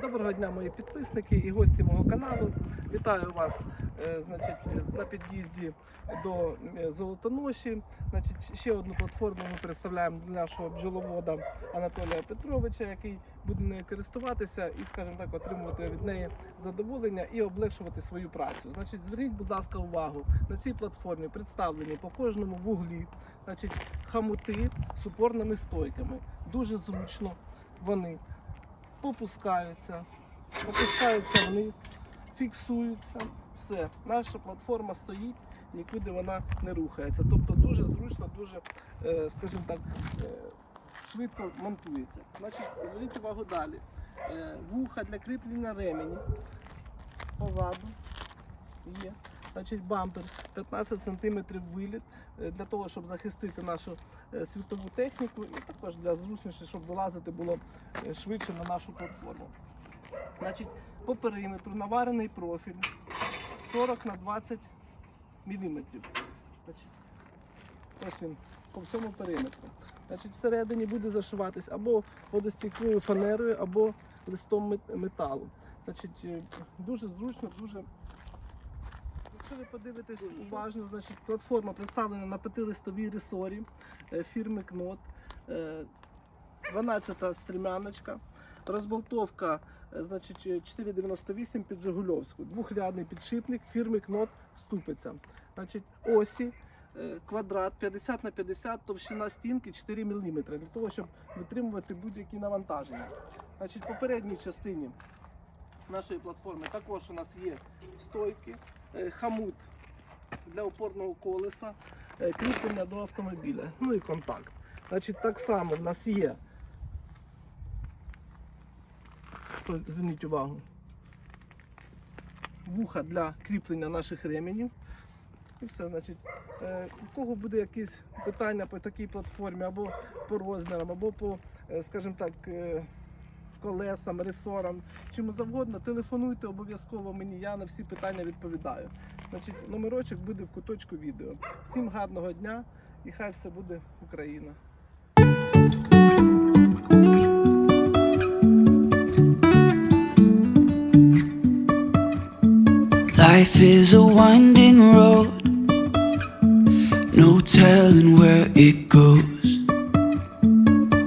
Доброго дня, мої підписники і гості мого каналу. Вітаю вас е, значить, на під'їзді до е, Золотоноші. Значить, ще одну платформу ми представляємо для нашого бджоловода Анатолія Петровича, який буде нею користуватися і, скажімо так, отримувати від неї задоволення і облегшувати свою працю. Значить, зверніть, будь ласка, увагу на цій платформі представлені по кожному вуглі, значить, хамути з упорними стойками. Дуже зручно вони попускаються, опускаються вниз, фіксуються. Все, наша платформа стоїть, нікуди вона не рухається. Тобто дуже зручно, дуже, е, скажімо так, е, швидко монтується. Значить, зверніть увагу далі. Е, Вуха для кріплення ременів позаду є. Значить, бампер 15 см виліт е, для того, щоб захистити нашу е, світову техніку і також для зручності, щоб вилазити було е, швидше на нашу платформу. Значить, по периметру наварений профіль 40 на 20 мм. Значить, ось він по всьому периметру. Значить, всередині буде зашиватись або водостійкою фанерою, або листом металу. Значить, дуже зручно, дуже. Якщо ви подивитесь уважно, значить платформа представлена на п'ятилистовій ресорі е, фірми Кнот. Е, 12 стрімяночка, розболтовка е, значить, е, 4,98 під Жигульовську, двохрядний підшипник фірми Кнот ступиця. Значить, осі е, квадрат 50 на 50, товщина стінки 4 мм, для того, щоб витримувати будь-які навантаження. Значить, попередній частині нашої платформи також у нас є стойки, е, хамут для опорного колеса, е, кріплення до автомобіля, ну і контакт. Значить, так само в нас є. Зверніть увагу. Вуха для кріплення наших ременів. І все, значить, е, у кого буде якісь питання по такій платформі, або по розмірам, або по, е, скажімо так, е, колесам, ресорам, чому завгодно, телефонуйте обов'язково мені, я на всі питання відповідаю. Значить, номерочок буде в куточку відео. Всім гарного дня і хай все буде Україна. Life is a winding road, no telling where it goes.